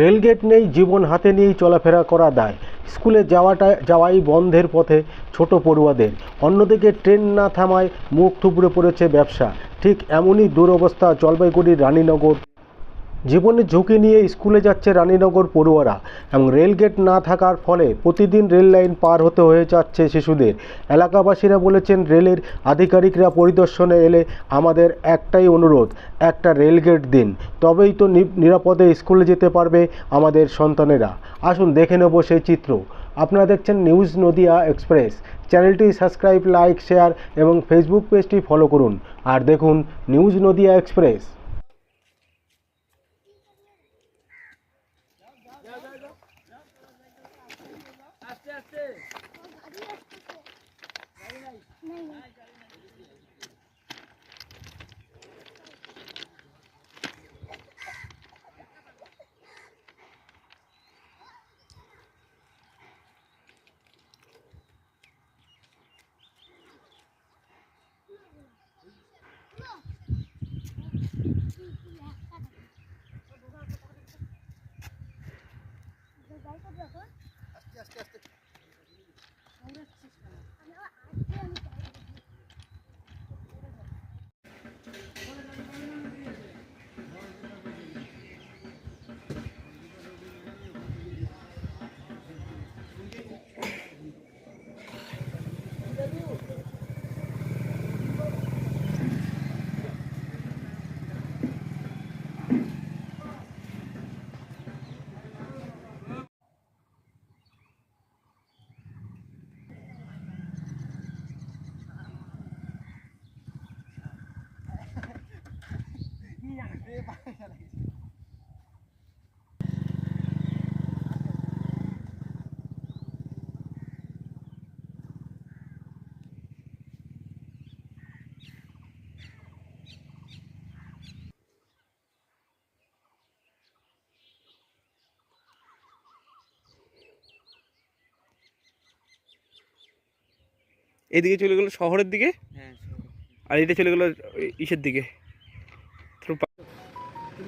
Rail gate নেই, জীবন হাতে নিয়েই চলাফেরা করা দায়। স্কুলে যাওয়াটা যাওয়াই বন্ধের পথে ছোট পড়ুয়াদের। অন্যদিকে ট্রেন না থামায় মুখ থুবড়ে পড়েছে ব্যবসা। ঠিক এমনই দুরবস্থা জলপাইগুড়ির রানীনগর জীবনের ঝুঁকি নিয়ে স্কুলে যাচ্ছে রানীনগর পড়ুয়ারা এবং রেলগেট না থাকার ফলে প্রতিদিন রেল লাইন পার হতে হয়ে যাচ্ছে শিশুদের। এলাকাবাসীরা বলেছেন, রেলের আধিকারিকরা পরিদর্শনে এলে আমাদের একটাই অনুরোধ, একটা রেলগেট দিন। তবেই তো নিরাপদে স্কুলে যেতে পারবে আমাদের সন্তানেরা। আসুন, দেখে নেব সেই চিত্র। আপনারা দেখছেন নিউজ নদিয়া এক্সপ্রেস। চ্যানেলটি সাবস্ক্রাইব, লাইক, শেয়ার এবং ফেসবুক পেজটি ফলো করুন। আর দেখুন নিউজ নদিয়া এক্সপ্রেস। এদিকে চলে গেলো শহরের দিকে? হ্যাঁ আর এটা চলে গেলো ইসের দিকে?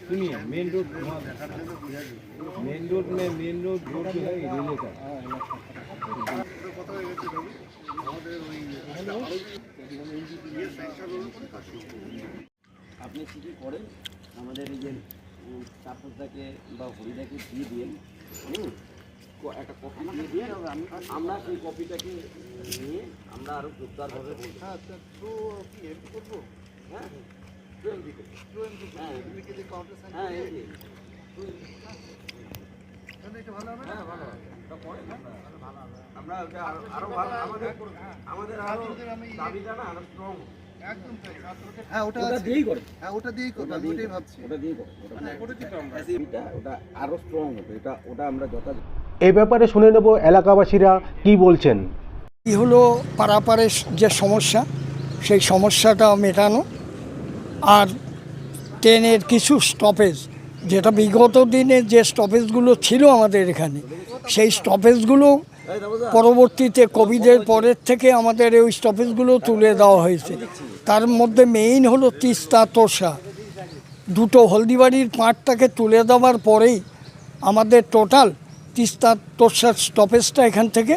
सुनिए मेन रोड मेन रोड में मेन रोड रोड जो है ये रेलवे का আপনি কি কি করেন আমাদের এই যে উম, তাপসদাকে বা হরিদাকে দিয়ে দিন হুম ক- একটা কপি দিয়ে দিয়ে আমরা সেই কপিটাকে নিয়ে আমরা আরও জোরদারভাবে বলব। হ্যাঁ হ্যাঁ এমডি হ্যাঁ। এমডি হ্যাঁ আপনারা। আমরা ওটা আরো- আরও ভালো আমাদের আমাদের আরও দাবিটা না আরও স্ট্রং হ্যাঁ ওটা দিয়েই করে হ্যাঁ ওটা দিয়েই করব আমি ওটাই ভাবছি। ওটা দিয়ে করো ওটা আরও স্ট্রং হবে। এটা ওটা আমরা যথা এই ব্যাপারে শুনে নেব এলাকাবাসীরা কি বলছেন। এই হলো পারাপারের যে সমস্যা, সেই সমস্যাটা মেটানো আর ট্রেনের কিছু স্টপেজ যেটা বিগত দিনে যে স্টপেজগুলো ছিল আমাদের এখানে, সেই স্টপেজগুলো পরবর্তীতে কোভিডের পরের থেকে আমাদের ওই স্টপেজগুলো তুলে দেওয়া হয়েছে। তার মধ্যে মেইন হলো তিস্তা তোষা। দুটো হলদিবাড়ির পার্টটাকে তুলে দেওয়ার পরেই আমাদের টোটাল তিস্তা তোষার স্টপেজটা এখান থেকে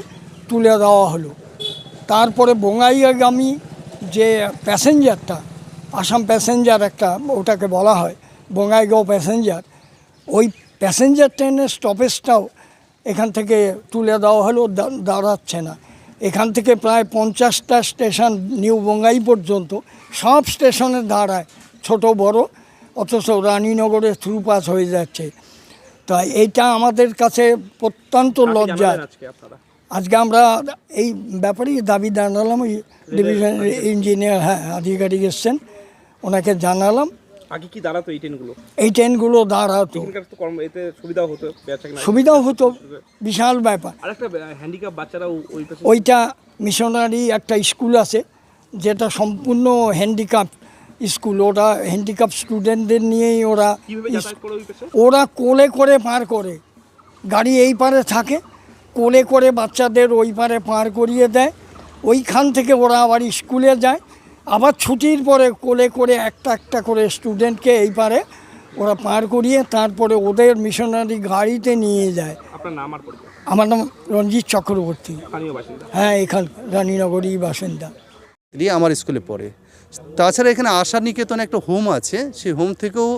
তুলে দেওয়া হলো। তারপরে বঙ্গাইগামী যে প্যাসেঞ্জারটা আসাম প্যাসেঞ্জার একটা, ওটাকে বলা হয়, বঙ্গাইগাঁও প্যাসেঞ্জার ওই প্যাসেঞ্জার ট্রেনের স্টপেজটাও এখান থেকে তুলে দেওয়া হলো দাঁড়াচ্ছে না। এখান থেকে প্রায় পঞ্চাশটা স্টেশন নিউ বঙ্গাই পর্যন্ত সব স্টেশনে দাঁড়ায়, ছোট বড়, অথচ রানীনগরে থ্রু পাস হয়ে যাচ্ছে। তা এইটা আমাদের কাছে প্রত্যন্ত লজ্জা আজকে আমরা এই ব্যাপারেই দাবি জানালাম ওই ডিভিশন ইঞ্জিনিয়ার হ্যাঁ আধিকারিক এসছেন ওনাকে জানালাম। আগে কি দাঁড়াতো এই ট্রেনগুলো? এই ট্রেনগুলো দাঁড়াতো। এতে সুবিধাও হতো সুবিধাও হতো বিশাল ব্যাপার। আর একটা হ্যান্ডিক্যাপ বাচ্চারা ওইটা মিশনারি একটা স্কুল আছে যেটা সম্পূর্ণ হ্যান্ডিক্যাপ স্কুল ওরা হ্যান্ডিক্যাপ স্টুডেন্টদের নিয়েই ওরা ওরা কোলে করে পার করে। গাড়ি এই পারে থাকে কোলে করে বাচ্চাদের ওই পারে পার করিয়ে দেয়। ওইখান থেকে ওরা আবার স্কুলে যায়। আবার ছুটির পরে কোলে করে একটা একটা করে স্টুডেন্টকে এই পারে ওরা পার করিয়ে তারপরে ওদের মিশনারি গাড়িতে নিয়ে যায়। আমার নাম রঞ্জিত চক্রবর্তী। হ্যাঁ এখান রানীনগরী বাসিন্দা। দিয়ে আমার স্কুলে পড়ে। তাছাড়া এখানে আশা নিকেতন একটা হোম আছে, সেই হোম থেকেও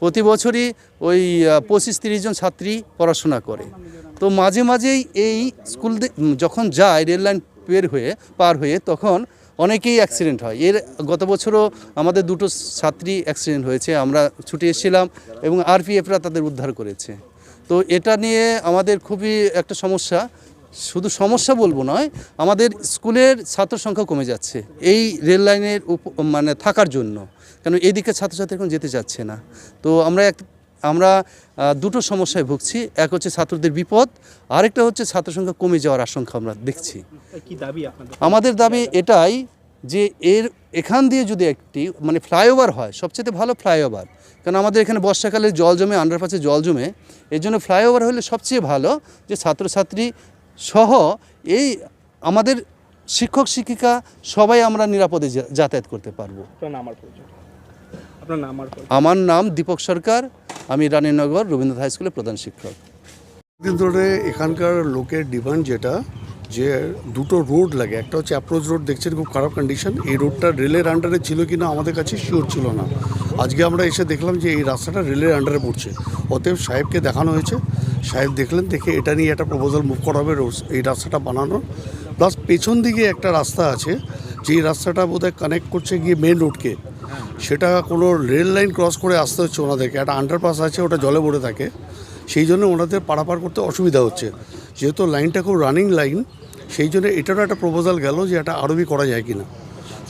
প্রতি বছরই ওই পঁচিশ তিরিশ জন ছাত্রী পড়াশোনা করে। তো মাঝে মাঝেই এই স্কুল যখন যায় রেল লাইন পের হয়ে, পার হয়ে, তখন অনেকেই অ্যাক্সিডেন্ট হয়। এর গত বছরও আমাদের দুটো ছাত্রী অ্যাক্সিডেন্ট হয়েছে, আমরা ছুটে এসেছিলাম এবং আরপিএফরা তাদের উদ্ধার করেছে। তো এটা নিয়ে আমাদের খুবই একটা সমস্যা শুধু সমস্যা বলব নয় আমাদের স্কুলের ছাত্র সংখ্যা কমে যাচ্ছে এই রেল লাইনের উপ- মানে থাকার জন্য। কেন এদিকে ছাত্রছাত্রী এখন যেতে চাচ্ছে না। তো আমরা এক আমরা দুটো সমস্যায় ভুগছি এক হচ্ছে ছাত্রদের বিপদ আরেকটা হচ্ছে ছাত্র সংখ্যা কমে যাওয়ার আশঙ্কা আমরা দেখছি। আমাদের দাবি এটাই যে এর এখান দিয়ে যদি একটি মানে ফ্লাইওভার হয় সবচেয়ে ভালো ফ্লাইওভার কারণ আমাদের এখানে বর্ষাকালে জল জমে আন্ডারপাসে জল জমে এর জন্য ফ্লাইওভার হলে সবচেয়ে ভালো যে ছাত্রছাত্রী সহ এই আমাদের শিক্ষক শিক্ষিকা সবাই আমরা নিরাপদে যাতায়াত করতে পারব। আপনার নাম আর পরিচয়? আপনার নাম আর পরিচয়? আমার নাম দীপক সরকার। আমি রানীনগর রবীন্দ্রনাথ হাই স্কুলের প্রধান শিক্ষক। দিন ধরে এখানকার লোকের ডিমান্ড যেটা যে দুটো রোড লাগে একটা হচ্ছে অ্যাপ্রোচ রোড দেখছেন খুব খারাপ কন্ডিশন এই রোডটা রেলের আন্ডারে ছিল কি না আমাদের কাছে শিওর ছিল না। আজকে আমরা এসে দেখলাম যে এই রাস্তাটা রেলের আন্ডারে পড়ছে। অতএব সাহেবকে দেখানো হয়েছে। সাহেব দেখলেন, দেখে এটা নিয়ে একটা প্রপোজাল মুভ করা হবে এই রাস্তাটা বানানোর প্লাস পেছন দিকে একটা রাস্তা আছে, যেই রাস্তাটা বোধহয় কানেক্ট করছে গিয়ে মেন রোডকে সেটা কোনো রেল লাইন ক্রস করে আসতে হচ্ছে ওনাদেরকে। একটা আন্ডারপাস আছে, ওটা জলে ভরে থাকে। সেই জন্য ওনাদের পারাপার করতে অসুবিধা হচ্ছে। যেহেতু লাইনটা খুব রানিং লাইন সেই জন্য এটারও একটা প্রপোজাল গেল যে এটা আরবি করা যায় কি না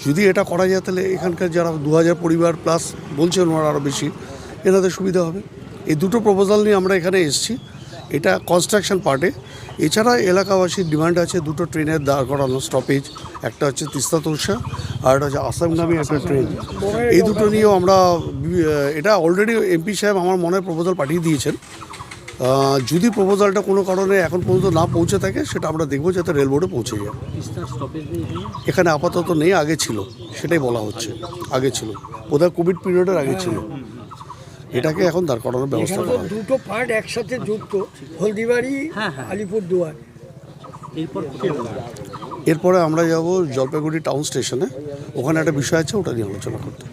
যদি এটা করা যায়, তাহলে এখানকার যারা দু হাজার পরিবার প্লাস বলছেন ওনারা আরও বেশি, এনাদের সুবিধা হবে। এই দুটো প্রপোজাল নিয়ে আমরা এখানে এসেছি। এটা কনস্ট্রাকশন পার্টে এছাড়া এলাকাবাসীর ডিমান্ড আছে দুটো ট্রেনের দাঁড় করানো স্টপেজ একটা হচ্ছে তিস্তা তোরসা আর একটা হচ্ছে আসামগামী একটা ট্রেন এই দুটো নিয়েও আমরা এটা অলরেডি এমপি সাহেব আমার মনে প্রপোজাল পাঠিয়ে দিয়েছেন। যদি প্রপোজালটা কোনো কারণে এখন পর্যন্ত না পৌঁছে থাকে সেটা আমরা দেখব যাতে রেল বোর্ডে পৌঁছে যায়। এখানে? আপাতত নেই আগে ছিল। সেটাই বলা হচ্ছে। আগে ছিল। বোধহয় কোভিড পিরিয়ডের আগে ছিল। এটাকে এখন দাঁড় করানোর ব্যবস্থা করা দুটো পার্ট একসাথে যুক্ত হলদিবাড়ি আলিপুরদুয়ার। এরপরে আমরা যাব জলপাইগুড়ি টাউন স্টেশনে। ওখানে একটা বিষয় আছে ওটা নিয়ে আলোচনা করতে।